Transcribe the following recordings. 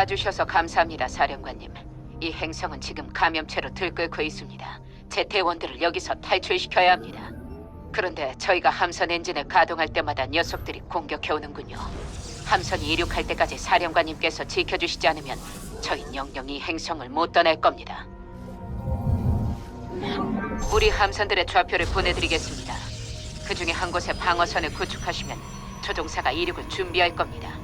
와주셔서 감사합니다, 사령관님. 이 행성은 지금 감염체로 들끓고 있습니다. 제 대원들을 여기서 탈출시켜야 합니다. 그런데 저희가 함선 엔진을 가동할 때마다 녀석들이 공격해 오는군요. 함선이 이륙할 때까지 사령관님께서 지켜주시지 않으면 저희 영영 이 행성을 못 떠날 겁니다. 우리 함선들의 좌표를 보내드리겠습니다. 그 중에 한 곳에 방어선을 구축하시면 조종사가 이륙을 준비할 겁니다.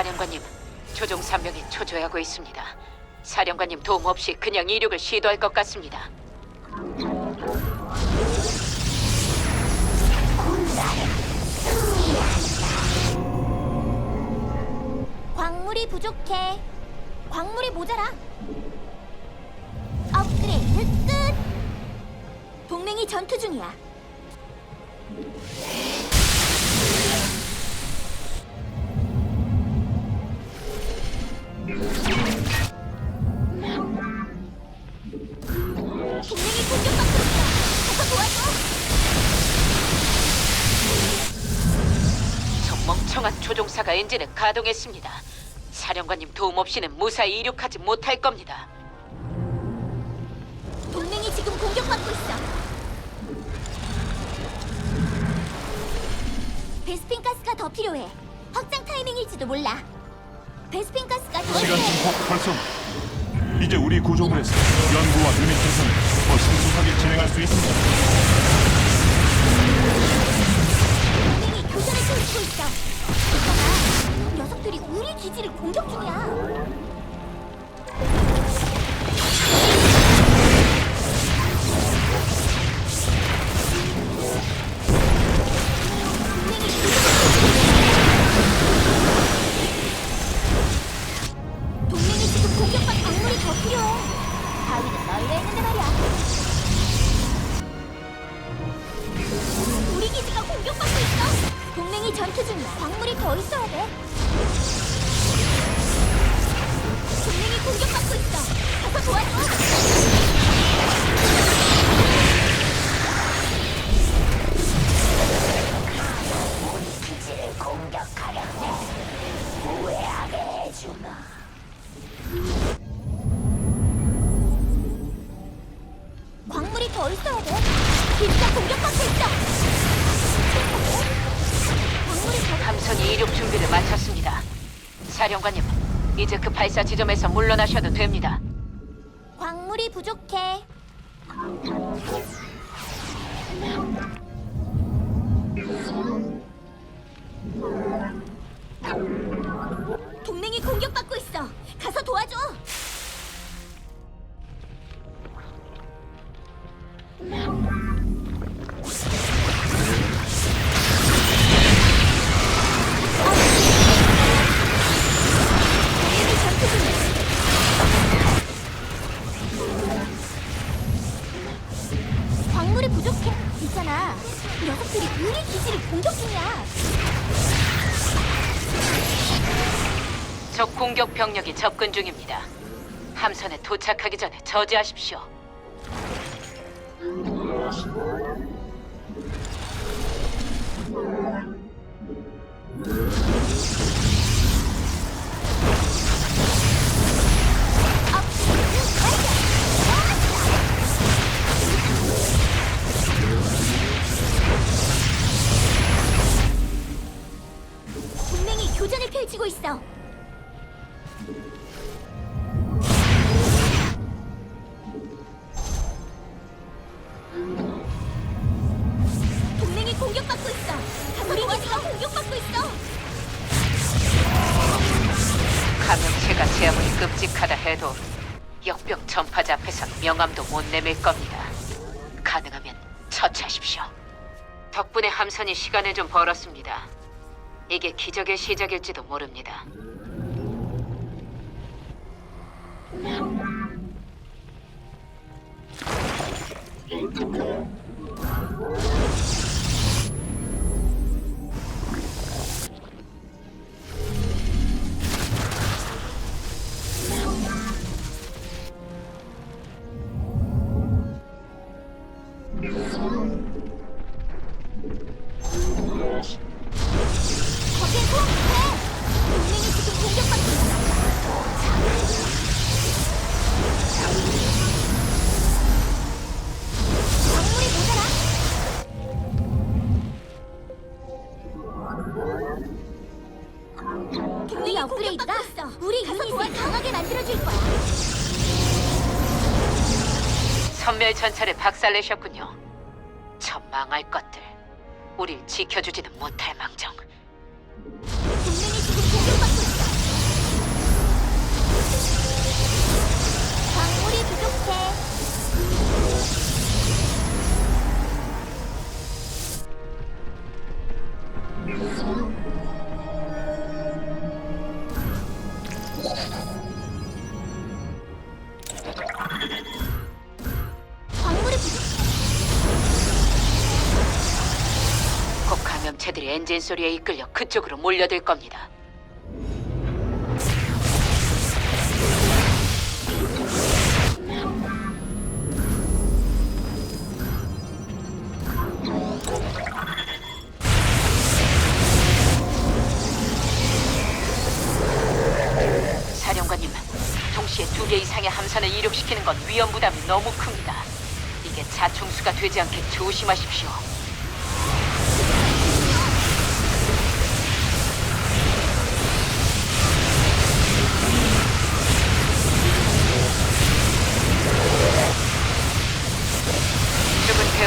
사령관님, 조종 3명이 초조해하고 있습니다. 사령관님 도움 없이 그냥 이륙을 시도할 것 같습니다. 광물이 부족해. 광물이 모자라. 업그레이드 끝. 동맹이 전투 중이야. 저 멍청한 조종사가 엔진을 가동했습니다. 사령관님 도움 없이는 무사히 이륙하지 못할 겁니다. 동맹이 지금 공격받고 있어. 베스핀 가스가 더 필요해. 확장 타이밍일지도 몰라. 베스핀 가스가 더 시간 필요해. 증폭 활성. 이제 우리 구조물에서 연구와 유닛 생산을 더 신속하게 진행할 수 있습니다. 동맹이 교전을 펼치고 있어. 녀석들이 우리 기지를 공격 중이야. 사령관님, 이제 그 발사 지점에서 물러나셔도 됩니다. 광물이 부족해. 공격 병력이 접근 중입니다. 함선에 도착하기 전에 저지하십시오. 끔찍하다 해도 역병 전파자 앞에선 명함도 못 내밀 겁니다. 가능하면 처치하십시오. 덕분에 함선이 시간을 좀 벌었습니다. 이게 기적의 시작일지도 모릅니다. 박살내셨군요. 저 망할 것들. 우릴 지켜주지는 못할 망정. 곧 감염체들이 엔진 소리에 이끌려 그쪽으로 몰려들 겁니다. 사령관님, 동시에 두 개 이상의 함선을 이륙시키는 건 위험 부담이 너무 큽니다. 이게 자충수가 되지 않게 조심하십시오.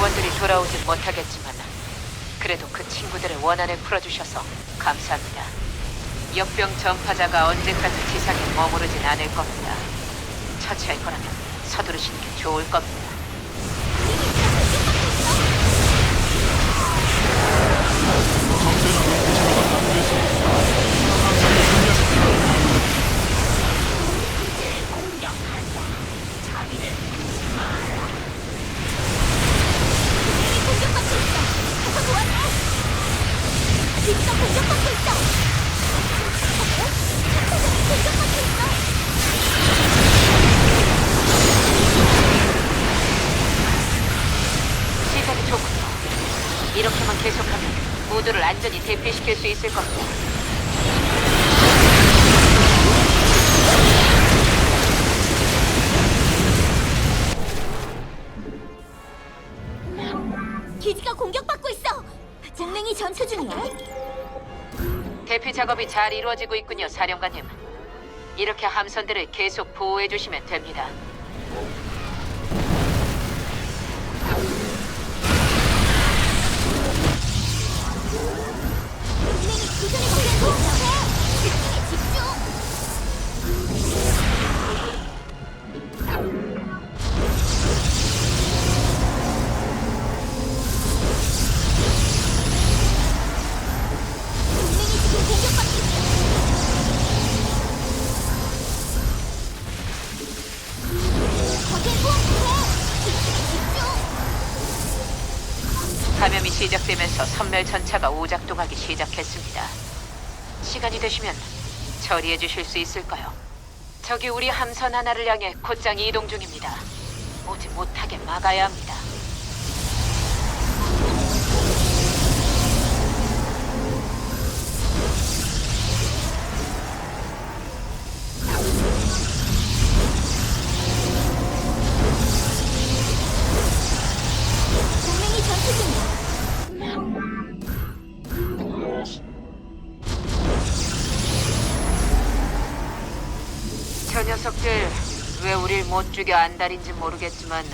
죽은 대원들이 돌아오진 못하겠지만 그래도 그 친구들의 원한을 풀어주셔서 감사합니다. 역병 전파자가 언제까지 지상에 머무르진 않을 겁니다. 처치할 거라면 서두르시는 게 좋을 겁니다. 기지가 공격받고 있어. 어? 공격받고 있어. 시작이 좋군요. 이렇게만 계속하면 모두를 안전히 대피시킬 수 있을 겁니다. 기지가 공격받고 있어. 동맹이 전투 중이야. 대피 작업이 잘 이루어지고 있군요, 사령관님. 이렇게 함선들을 계속 보호해 주시면 됩니다. 시작되면서 선멸 전차가 오작동하기 시작했습니다. 시간이 되시면 처리해 주실 수 있을까요? 저기 우리 함선 하나를 향해 곧장 이동 중입니다. 오지 못하게 막아야 합니다. 녀석들 왜 우릴 못 죽여 안달인지 모르겠지만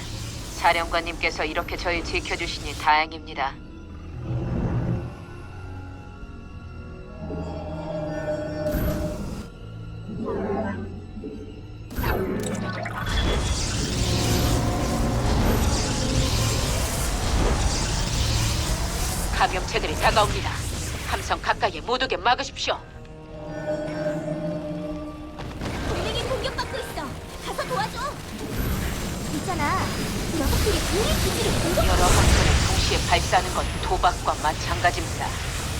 사령관님께서 이렇게 저희 지켜주시니 다행입니다. 감염체들이 다가옵니다. 함성 가까이에 못 오게 막으십시오. 여러 함선을 동시에 발사하는 건 도박과 마찬가지입니다.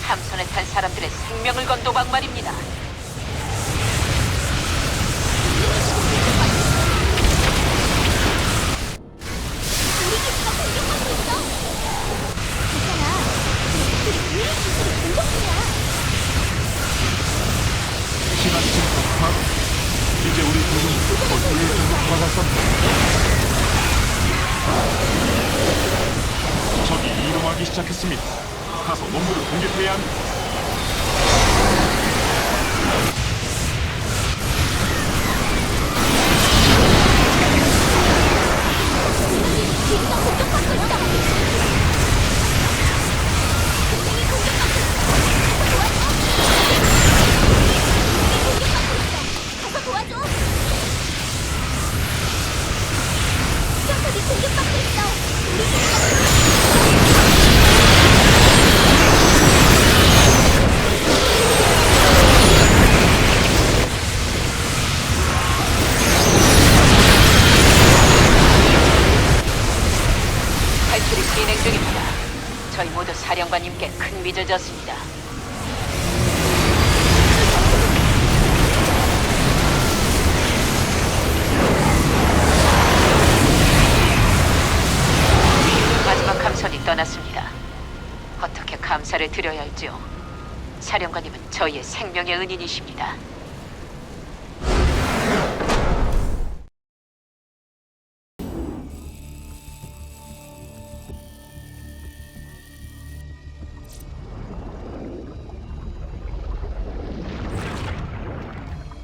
함선에 탄 사람들의 생명을 건 도박 말입니다. 졌습니다. 마지막 함선이 떠났습니다. 어떻게 감사를 드려야 할지요? 사령관님은 저희의 생명의 은인이십니다.